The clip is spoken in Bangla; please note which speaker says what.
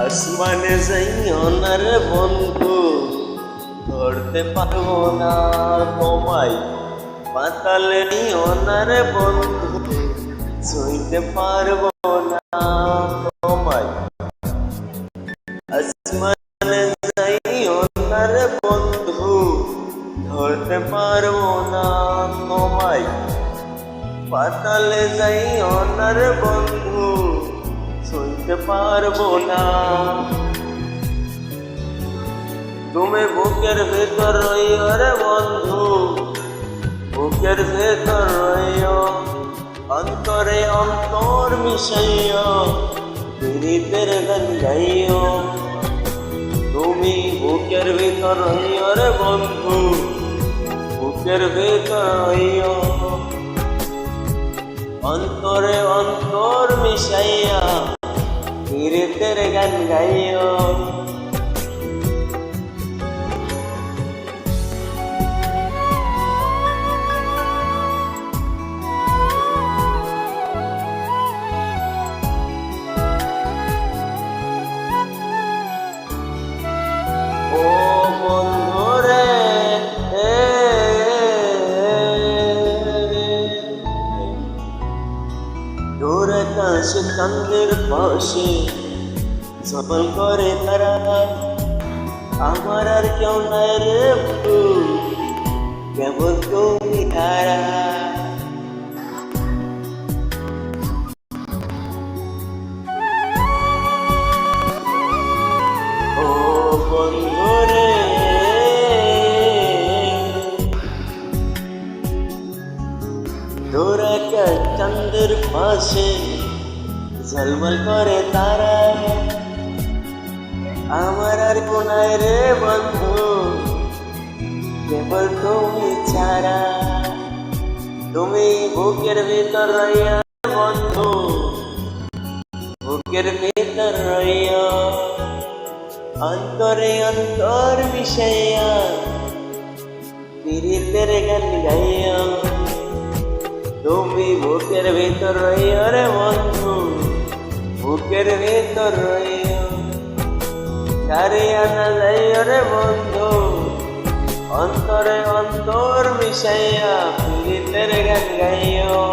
Speaker 1: আসমানে যাইও না বন্ধু, ধরতে পারব না তোমায়, পাতালে নিও বন্ধু ছুঁইতে পারব না তোমায়। আসমানে যাইও না রে বন্ধু, ধরতে পারব না তোমায়, পাতালে যাইও না বন্ধু শুনতে পারব না। তুমি বুকের ভেতর রইও রে বন্ধু, বুকের ভেতর রইও, অন্তরে অন্তর মিশাইও, পীড়িতের গান গাইও। তুমি বুকের ভেতর রইও রে বন্ধু, বুকের ভেতর রইও। অন্তরে অন্তর মিশাইয়া পীড়িতের গান গাইও ও আকাশ চন্দ্রের পাশে সফল করে তারা। আমার আর কেউ নাই রে কেবল তুমি তারা? ও বন্ধু রে। ঝলমল করে তারা। আমার আর কোনায় রে বন্ধু, কেবল তুমি ছাড়া। তুমি বুকের ভিতর রইয়া বন্ধু, বুকের ভিতর রইয়া। অন্তরে অন্তর মিশাইয়া পীড়িতের গান গাইয়া। তুমি বুকের ভিতর রইও রে বন্ধু বুকের ভেতর সারিয়া না যাইও রে বন্ধু অন্তরে অন্তর মিশাইয়া পীড়িতের গান গাইও।